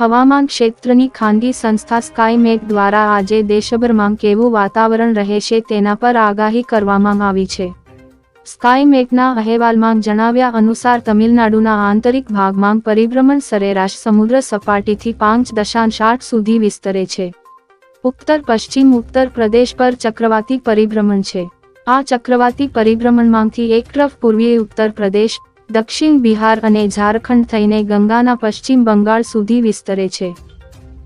હવામાન ક્ષેત્રની ખાનગી સંસ્થા સ્કાયમેટ દ્વારા આજે દેશભરમાં કેવું વાતાવરણ રહેશે તેના પર આગાહી કરવામાં આવી છે. સ્કાયમેટના અહેવાલમાં જણાવ્યા અનુસાર તમિલનાડુના આંતરિક ભાગમાં પરિભ્રમણ સરેરાશ સમુદ્ર સપાટીથી પાંચ દશાંશ આઠ સુધી વિસ્તરે છે. ઉત્તર, પશ્ચિમ ઉત્તર પ્રદેશ પર ચક્રવાતી પરિભ્રમણ છે. આ ચક્રવાતી પરિભ્રમણમાંથી એક તરફ પૂર્વીય ઉત્તર પ્રદેશ દક્ષિણ બિહાર અને ઝારખંડ થઈને ગંગાના પશ્ચિમ બંગાળ સુધી વિસ્તરે છે.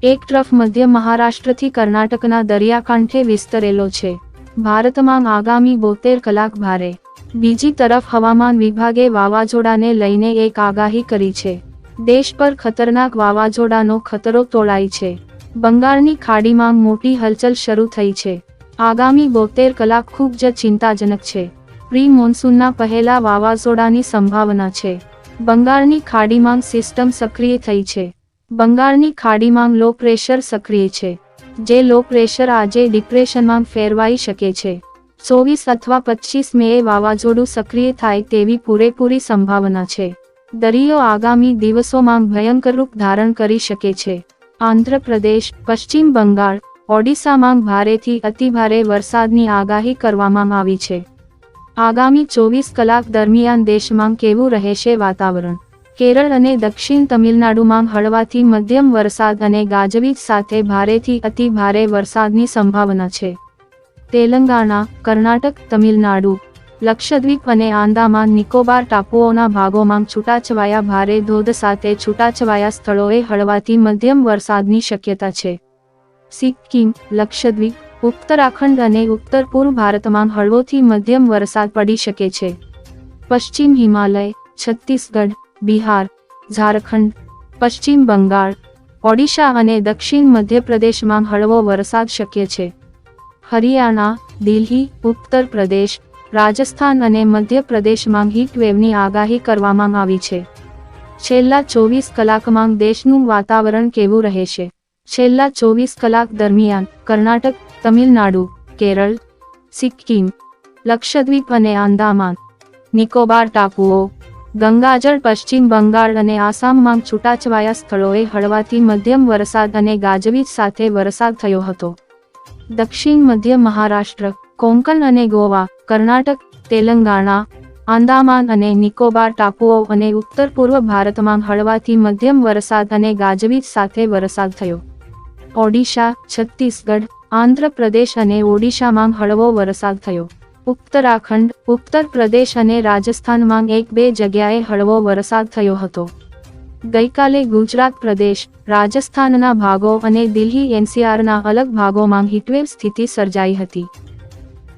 એક ટ્રફ મધ્ય મહારાષ્ટ્રથી કર્ણાટકના દરિયાકાંઠે વિસ્તરેલો છે. ભારતમાં આગામી બોતેર કલાક ભારે. બીજી તરફ હવામાન વિભાગે વાવાઝોડાને લઈને એક આગાહી કરી છે. દેશ પર ખતરનાક વાવાઝોડાનો ખતરો તોળાય છે. બંગાળની ખાડીમાં મોટી હલચલ શરૂ થઈ છે. આગામી બોતેર કલાક ખૂબ જ ચિંતાજનક છે. પ્રી મોન્સૂનના પહેલા વાવાઝોડાની સંભાવના છે. બંગાળની ખાડીમાં સિસ્ટમ સક્રિય થઈ છે. બંગાળની ખાડીમાં લો પ્રેશર સક્રિય છે. જે લો પ્રેશર આજે ડિપ્રેશનમાં ફેરવાઈ શકે છે. ચોવીસ અથવા પચીસ મેએ વાવાઝોડું સક્રિય થાય તેવી પૂરેપૂરી સંભાવના છે. દરિયો આગામી દિવસોમાં ભયંકર રૂપ ધારણ કરી શકે છે. આંધ્રપ્રદેશ, પશ્ચિમ બંગાળ, ઓડિશામાં ભારેથી અતિભારે વરસાદની આગાહી કરવામાં આવી છે. આગામી ચોવીસ કલાક દરમિયાન દેશમાં કેવું રહેશે વાતાવરણ? કેરળ અને દક્ષિણ તમિલનાડુમાં હળવાથી મધ્યમ વરસાદ અને ગાજવીજ સાથે ભારેથી અતિ ભારે વરસાદની સંભાવના છે. તેલંગાણા, કર્ણાટક, તમિલનાડુ, લક્ષદ્વીપ અને આંદામાન નિકોબાર ટાપુઓના ભાગોમાં છૂટાછવાયા ભારે ધોધ સાથે છૂટાછવાયા સ્થળોએ હળવાથી મધ્યમ વરસાદની શક્યતા છે. સિક્કિમ, લક્ષદ્વીપ ઉત્તરાખંડ અને ઉત્તર પૂર્વ ભારતમાં હળવોથી મધ્યમ વરસાદ પડી શકે છે. પશ્ચિમ હિમાલય, છત્તીસગઢ, બિહાર, ઝારખંડ, પશ્ચિમ બંગાળ, ઓડિશા અને દક્ષિણ મધ્યપ્રદેશમાં હળવો વરસાદ શક્ય છે. હરિયાણા, દિલ્હી, ઉત્તર પ્રદેશ, રાજસ્થાન અને મધ્યપ્રદેશમાં હીટવેવની આગાહી કરવામાં આવી છે. છેલ્લા ચોવીસ કલાકમાં દેશનું વાતાવરણ કેવું રહેશે? છેલ્લા ચોવીસ કલાક દરમિયાન કર્ણાટક તમિલનાડુ, કેરળ, સિક્કિમ, લક્ષદ્વીપ અને આંદામાન, નિકોબાર ટાપુઓ, ગંગાજળ, પશ્ચિમ બંગાળ અને આસામમાં છૂટાછવાયા સ્થળોએ હળવાથી મધ્યમ વરસાદ અને ગાજવીજ સાથે વરસાદ થયો હતો. દક્ષિણ મધ્ય મહારાષ્ટ્ર, કોંકણ અને ગોવા, કર્ણાટક, તેલંગાણા, આંદામાન અને નિકોબાર ટાપુઓ અને ઉત્તર પૂર્વ ભારતમાં હળવાથી મધ્યમ વરસાદ અને ગાજવીજ સાથે વરસાદ થયો. ઓડિશા, છત્તીસગઢ આંધ્રપ્રદેશ અને ઓડિશામાં હળવો વરસાદ થયો. ઉત્તરાખંડ ઉત્તર પ્રદેશ અને રાજસ્થાનમાં એક બે જગ્યાએ હળવો વરસાદ થયો હતો. ગઈકાલે ગુજરાત પ્રદેશ, રાજસ્થાનના ભાગો અને દિલ્હી એનસીઆરના અલગ ભાગોમાં હીટવેવ સ્થિતિ સર્જાઈ હતી.